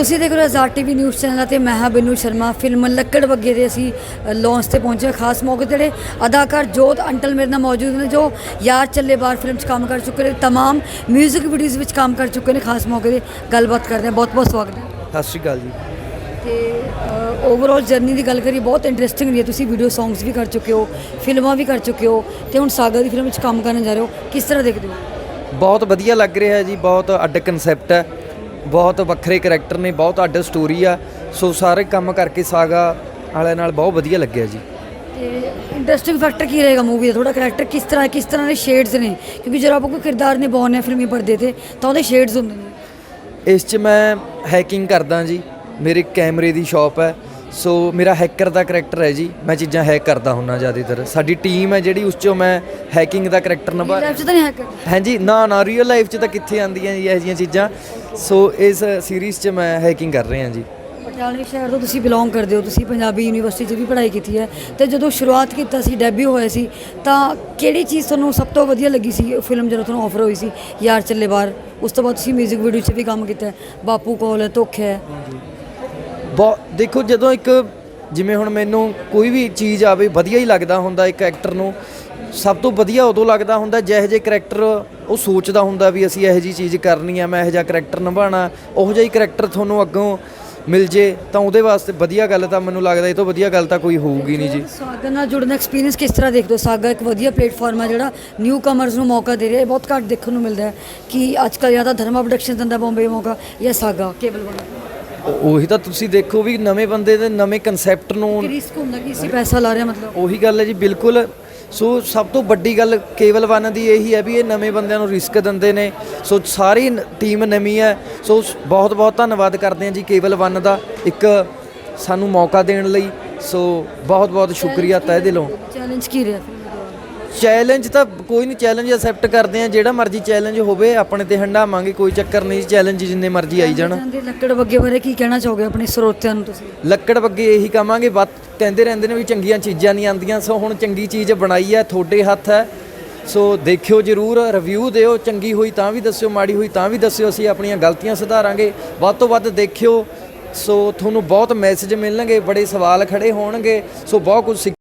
ਤੁਸੀਂ ਦੇਖ ਰਹੇ ਹੋ ਆਜ਼ਾਦ ਟੀਵੀ ਨਿਊਜ਼ ਚੈਨਲ ਤੇ ਮੈਂ ਹਾਂ ਬਿਨੂ ਸ਼ਰਮਾ ਫਿਲਮ ਲੱਕੜ ਬੱਗੇ ਦੇ ਅਸੀਂ ਲਾਂਚ ਤੇ ਪਹੁੰਚੇ ਹਾਂ। ਖਾਸ ਮੌਕੇ ਤੇ ਜਿਹੜੇ ਅਦਾਕਾਰ ਜੋਤ ਅੰਟਲ ਮੇਰੇ ਨਾਲ ਮੌਜੂਦ ਨੇ ਜੋ ਯਾਰ ਚੱਲੇ ਬਾਹਰ ਫਿਲਮ 'ਚ ਕੰਮ ਕਰ ਚੁੱਕੇ ਨੇ तमाम 뮤직 ਵੀਡੀਓਜ਼ ਵਿੱਚ ਕੰਮ ਕਰ ਚੁੱਕੇ ਨੇ ਖਾਸ ਮੌਕੇ ਤੇ ਗੱਲਬਾਤ ਕਰਦੇ ਹਾਂ ਬਹੁਤ ਬਹੁਤ ਸਵਾਗਤ ਹੈ ਸਤਿ ਸ਼੍ਰੀ ਅਕਾਲ ਜੀ ਤੇ ਓਵਰਆਲ ਜਰਨੀ ਦੀ ਗੱਲ ਕਰੀਏ ਬਹੁਤ ਇੰਟਰਸਟਿੰਗ ਰਹੀ ਹੈ ਤੁਸੀਂ ਵੀਡੀਓ ਸੌਂਗਸ ਵੀ ਕਰ ਚੁੱਕੇ ਹੋ ਫਿਲਮਾਂ ਵੀ ਕਰ ਚੁੱਕੇ ਹੋ ਤੇ ਹੁਣ ਸਾਗਰ ਦੀ ਫਿਲਮ ਵਿੱਚ ਕੰਮ ਕਰਨ ਜਾ ਰਹੇ ਹੋ ਕਿਸ ਤਰ੍ਹਾਂ ਦੇਖਦੇ ਹੋ ਬਹੁਤ ਵਧੀਆ ਲੱਗ ਰਿਹਾ ਹੈ ਜੀ ਬਹੁਤ ਅੱਡ ਕਨਸੈਪਟ ਹੈ ਬਹੁਤ ਵੱਖਰੇ ਕਰੈਕਟਰ ਨੇ ਬਹੁਤ ਅੱਡ ਸਟੋਰੀ ਆ। ਸੋ ਸਾਰੇ ਕੰਮ ਕਰਕੇ ਸਾਗਾ ਵਾਲਿਆਂ ਨਾਲ ਬਹੁਤ ਵਧੀਆ ਲੱਗਿਆ ਜੀ। ਤੇ ਇੰਟਰਸਟਿੰਗ ਫੈਕਟਰ ਕੀ ਰਹੇਗਾ ਮੂਵੀ ਦਾ? ਥੋੜਾ ਕਰੈਕਟਰ ਕਿਸ ਤਰ੍ਹਾਂ ਕਿਸ ਤਰ੍ਹਾਂ ਦੇ ਸ਼ੇਡਸ ਨੇ? ਕਿਉਂਕਿ ਜਦੋਂ ਆਪਾਂ ਕੋਈ ਕਿਰਦਾਰ ਨਿਭਾਉਂਦੇ ਹਾਂ ਫਿਲਮੀ ਪਰਦੇ ਤੇ ਤਾਂ ਉਹਦੇ ਸ਼ੇਡਸ ਹੁੰਦੇ ਨੇ। ਇਸ 'ਚ ਮੈਂ ਹੈਕਿੰਗ ਕਰਦਾ ਜੀ। ਮੇਰੇ ਕੈਮਰੇ ਦੀ ਸ਼ਾਪ ਹੈ। ਸੋ ਮੇਰਾ ਹੈਕਰ ਦਾ ਕਰੈਕਟਰ ਹੈ ਜੀ। ਮੈਂ ਚੀਜ਼ਾਂ ਹੈਕ ਕਰਦਾ ਹੁੰਨਾ ਜ਼ਿਆਦਾਤਰ। ਸਾਡੀ ਟੀਮ ਹੈ ਜਿਹੜੀ ਉਸ 'ਚੋਂ ਮੈਂ ਹੈਕਿੰਗ ਦਾ ਕਰੈਕਟਰ ਨਿਭਾ ਲਾਈਫ 'ਚ ਤਾਂ ਨਹੀਂ ਹੈਕਰ ਹਾਂਜੀ ਨਾ ਨਾ ਰੀਅਲ ਲਾਈਫ 'ਚ ਤਾਂ ਕਿੱਥੇ ਆਉਂਦੀਆਂ ਜੀ ਇਹੋ ਜਿਹੀਆਂ ਚੀਜ਼ਾਂ। ਸੋ ਇਸ ਸੀਰੀਜ਼ 'ਚ ਮੈਂ ਹੈਕਿੰਗ ਕਰ ਰਿਹਾ ਜੀ। ਪਟਿਆਲੇ ਸ਼ਹਿਰ ਤੋਂ ਤੁਸੀਂ ਬਿਲੋਂਗ ਕਰਦੇ ਹੋ। ਤੁਸੀਂ ਪੰਜਾਬੀ ਯੂਨੀਵਰਸਿਟੀ 'ਚ ਵੀ ਪੜ੍ਹਾਈ ਕੀਤੀ ਹੈ। ਤੇ ਜਦੋਂ ਸ਼ੁਰੂਆਤ ਕੀਤਾ ਸੀ ਡੈਬਿਊ ਹੋਇਆ ਸੀ ਤਾਂ ਕਿਹੜੀ ਚੀਜ਼ ਤੁਹਾਨੂੰ ਸਭ ਤੋਂ ਵਧੀਆ ਲੱਗੀ ਸੀ? ਫਿਲਮ ਜਦੋਂ ਤੁਹਾਨੂੰ ਆਫਰ ਹੋਈ ਸੀ ਯਾਰ ਚੱਲੇ ਬਾਹਰ। ਉਸ ਤੋਂ ਬਾਅਦ ਤੁਸੀਂ 뮤직 ਵੀਡੀਓ 'ਚ ਵੀ ਕੰਮ ਕੀਤਾ ਬਾਪੂ ਕੋਲ ਹੈ ਧੋਖਾ ਹੈ। ਬਹੁਤ, ਦੇਖੋ ਜਦੋਂ ਇੱਕ ਜਿਵੇਂ ਹੁਣ ਮੈਨੂੰ ਕੋਈ ਵੀ ਚੀਜ਼ ਆਵੇ, ਵਧੀਆ ਹੀ ਲੱਗਦਾ ਹੁੰਦਾ ਇੱਕ ਐਕਟਰ ਨੂੰ। ਸਭ ਤੋਂ ਵਧੀਆ ਉਦੋਂ ਲੱਗਦਾ ਹੁੰਦਾ ਜਿਹੋ ਜਿਹੇ ਕਰੈਕਟਰ ਉਹ ਸੋਚਦਾ ਹੁੰਦਾ ਵੀ ਅਸੀਂ ਇਹੋ ਜਿਹੀ ਚੀਜ਼ ਕਰਨੀ ਆ, ਮੈਂ ਇਹੋ ਜਿਹਾ ਕਰੈਕਟਰ ਨਿਭਾਉਣਾ, ਉਹੋ ਜਿਹਾ ਹੀ ਕਰੈਕਟਰ ਤੁਹਾਨੂੰ ਅੱਗੋਂ ਮਿਲ ਜੇ, ਤਾਂ ਉਹਦੇ ਵਾਸਤੇ ਵਧੀਆ ਗੱਲ ਤਾਂ ਮੈਨੂੰ ਲੱਗਦਾ ਇਹ ਤੋਂ ਵਧੀਆ ਗੱਲ ਤਾਂ ਕੋਈ ਹੋਊਗੀ ਨਹੀਂ ਜੀ। ਸਾਗਾ ਨਾਲ ਜੁੜਨ ਦਾ ਐਕਸਪੀਰੀਅੰਸ ਕਿਸ ਤਰ੍ਹਾਂ ਦੇਖਦੇ ਹੋ? ਸਾਗਾ ਇੱਕ ਵਧੀਆ ਪਲੇਟਫਾਰਮ ਹੈ ਜਿਹੜਾ ਨਿਊ ਕਮਰਸ ਨੂੰ ਮੌਕਾ ਦੇ ਰਿਹਾ ਹੈ ਬਹੁਤ ਘੱਟ ਦੇਖਣ ਨੂੰ ਮਿਲਦਾ ਹੈ ਕਿ ਅੱਜ ਕੱਲ੍ਹ ਜਾਂ ਤਾਂ ਧਰਮਾ ਪ੍ਰੋਡਕਸ਼ਨ ਦਿੰਦਾ ਬੰਬੇ ਮੌਕਾ ਜਾਂ ਸਾਗਾ ਕੇਬਲ ਵਾਲਾ ਉਹ- ਤਾਂ ਤੁਸੀਂ ਦੇਖੋ ਵੀ ਨਵੇਂ ਬੰਦੇ ਦੇ ਨਵੇਂ ਕਨਸੈਪਟ ਨੂੰ ਰਿਸਕ ਹੁੰਦਾ ਕਿ ਅਸੀਂ ਪੈਸਾ ਲਾ ਰਹੇ ਮਤਲਬ। ਉਹੀ ਗੱਲ ਹੈ ਜੀ ਬਿਲਕੁਲ। ਸੋ ਸਭ ਤੋਂ ਵੱਡੀ ਗੱਲ ਕੇਵਲ ਵਨ ਦੀ ਇਹੀ ਹੈ ਵੀ ਇਹ ਨਵੇਂ ਬੰਦਿਆਂ ਨੂੰ ਰਿਸਕ ਦਿੰਦੇ ਨੇ। ਸੋ ਸਾਰੀ ਟੀਮ ਨਵੀਂ ਹੈ। ਸੋ ਬਹੁਤ ਬਹੁਤ ਧੰਨਵਾਦ ਕਰਦੇ ਹਾਂ ਜੀ ਕੇਵਲ ਵਨ ਦਾ ਇੱਕ ਸਾਨੂੰ ਮੌਕਾ ਦੇਣ ਲਈ। ਸੋ ਬਹੁਤ ਬਹੁਤ ਸ਼ੁਕਰੀਆ ਤਹਿ ਦਿਲੋਂ। ਚੈਲੰਜ ਕੀ ਰਿਹਾ ਚੈਲੰਜ ਤਾਂ ਕੋਈ ਨਹੀਂ ਚੈਲੰਜ ਅਸੈਪਟ ਕਰਦੇ ਆ ਜਿਹੜਾ ਮਰਜ਼ੀ ਚੈਲੰਜ ਹੋਵੇ ਆਪਣੇ ਤੇ ਹੰਡਾਵਾਂਗੇ ਕੋਈ ਚੱਕਰ ਨਹੀਂ ਚੈਲੰਜ ਜਿੰਨੇ ਮਰਜ਼ੀ ਆਈ ਜਾਣ। ਜਾਂਦੇ ਲੱਕੜ ਬੱਗੇ ਬਾਰੇ ਕੀ ਕਹਿਣਾ ਚਾਹੋਗੇ ਆਪਣੇ ਸਰੋਤਿਆਂ ਨੂੰ ਤੁਸੀਂ? ਲੱਕੜ ਬੱਗੇ ਇਹੀ ਕਵਾਂਗੇ ਵੱਧ ਕਹਿੰਦੇ ਰਹਿੰਦੇ ਨੇ ਵੀ ਚੰਗੀਆਂ ਚੀਜ਼ਾਂ ਨਹੀਂ ਆਉਂਦੀਆਂ ਸੋ ਹੁਣ ਚੰਗੀ ਚੀਜ਼ ਬਣਾਈ ਹੈ ਤੁਹਾਡੇ ਹੱਥ ਹੈ। ਸੋ ਦੇਖਿਓ ਜਰੂਰ ਰਿਵਿਊ ਦਿਓ ਚੰਗੀ ਹੋਈ ਤਾਂ ਵੀ ਦੱਸਿਓ ਮਾੜੀ ਹੋਈ ਤਾਂ ਵੀ ਦੱਸਿਓ ਅਸੀਂ ਆਪਣੀਆਂ ਗਲਤੀਆਂ ਸੁਧਾਰਾਂਗੇ। ਵੱਧ ਤੋਂ ਵੱਧ ਦੇਖਿਓ ਸੋ ਤੁਹਾਨੂੰ ਬਹੁਤ ਮੈਸੇਜ ਮਿਲਣਗੇ ਬੜੇ ਸਵਾਲ ਖੜੇ ਹੋਣਗੇ ਸੋ ਬਹੁਤ ਕੁਝ